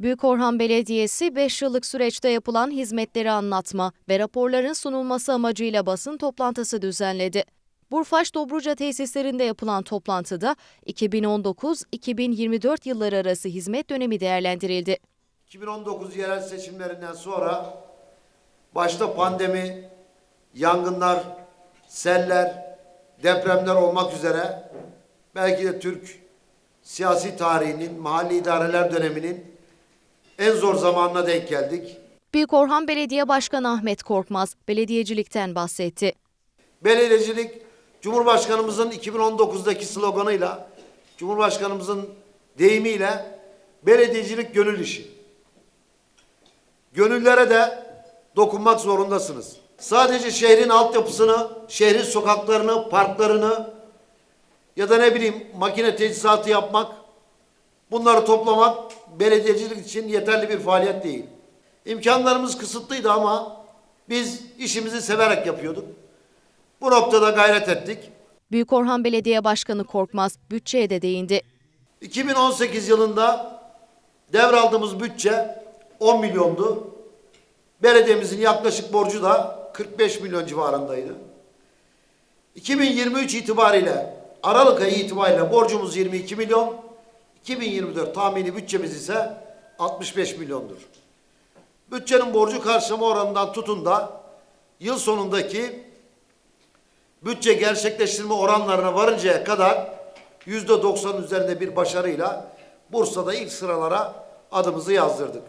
Büyükorhan Belediyesi 5 yıllık süreçte yapılan hizmetleri anlatma ve raporların sunulması amacıyla basın toplantısı düzenledi. Burfaş Dobruca tesislerinde yapılan toplantıda 2019-2024 yılları arası hizmet dönemi değerlendirildi. 2019 yerel seçimlerinden sonra başta pandemi, yangınlar, seller, depremler olmak üzere belki de Türk siyasi tarihinin, mahalli idareler döneminin en zor zamanına denk geldik. Büyükorhan Belediye Başkanı Ahmet Korkmaz belediyecilikten bahsetti. Belediyecilik Cumhurbaşkanımızın 2019'daki sloganıyla, Cumhurbaşkanımızın deyimiyle belediyecilik gönül işi. Gönüllere de dokunmak zorundasınız. Sadece şehrin altyapısını, şehrin sokaklarını, parklarını ya da ne bileyim makine teçhizatı yapmak, bunları toplamak belediyecilik için yeterli bir faaliyet değil. İmkanlarımız kısıtlıydı ama biz işimizi severek yapıyorduk. Bu noktada gayret ettik. Büyükorhan Belediye Başkanı Korkmaz bütçeye de değindi. 2018 yılında devraldığımız bütçe 10 milyondu. Belediyemizin yaklaşık borcu da 45 milyon civarındaydı. 2023 itibariyle Aralık ayı itibariyle borcumuz 22 milyon. 2024 tahmini bütçemiz ise 65 milyondur. Bütçenin borcu karşılama oranından tutun da yıl sonundaki bütçe gerçekleştirme oranlarına varıncaya kadar yüzde doksan üzerinde bir başarıyla Bursa'da ilk sıralara adımızı yazdırdık.